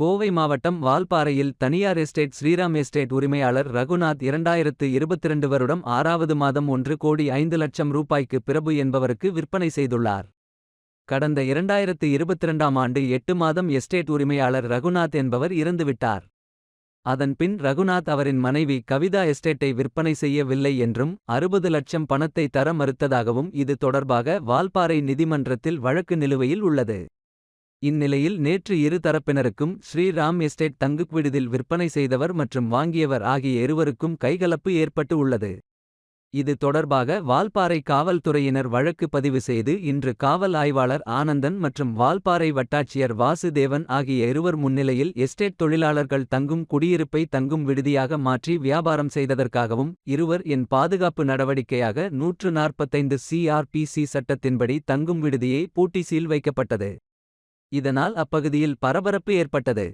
கோவை மாவட்டம் வால்பாறையில் தனியார் estate Sriram estate உரிமையாளர் ரகுநாத் இரண்டாயிரத்து இருபத்திரண்டு வருடம் ஆறாவது மாதம் ஒன்று கோடி ஐந்து லட்சம் ரூபாய்க்கு பிரபு என்பவருக்கு விற்பனை செய்துள்ளார். கடந்த இரண்டாயிரத்து இருபத்திரண்டாம் ஆண்டு எட்டு மாதம் எஸ்டேட் உரிமையாளர் ரகுநாத் என்பவர் இறந்துவிட்டார். அதன்பின் ரகுநாத் அவரின் மனைவி கவிதா எஸ்டேட்டை விற்பனை செய்யவில்லை என்றும் அறுபது லட்சம் பணத்தை தர மறுத்ததாகவும் இது தொடர்பாக வால்பாறை நீதிமன்றத்தில் வழக்கு நிலுவையில் உள்ளது. இந்நிலையில் நேற்று இரு தரப்பினருக்கும் ஸ்ரீராம் எஸ்டேட் தங்குக் விடுதில் விற்பனை செய்தவர் மற்றும் வாங்கியவர் ஆகிய இருவருக்கும் கைகலப்பு ஏற்பட்டு உள்ளது. இது தொடர்பாக வால்பாறை காவல்துறையினர் வழக்கு பதிவு செய்து இன்று காவல் ஆய்வாளர் ஆனந்தன் மற்றும் வால்பாறை வட்டாட்சியர் வாசுதேவன் ஆகிய இருவர் முன்னிலையில் எஸ்டேட் தொழிலாளர்கள் தங்கும் குடியிருப்பை தங்கும் விடுதியாக மாற்றி வியாபாரம் செய்ததற்காகவும் இருவர் என் பாதுகாப்பு நடவடிக்கையாக நூற்று நாற்பத்தைந்து சிஆர்பிசி சட்டத்தின்படி தங்கும் விடுதியை பூட்டி சீல் வைக்கப்பட்டது. இதனால் அப்பகுதியில் பரபரப்பு ஏற்பட்டது.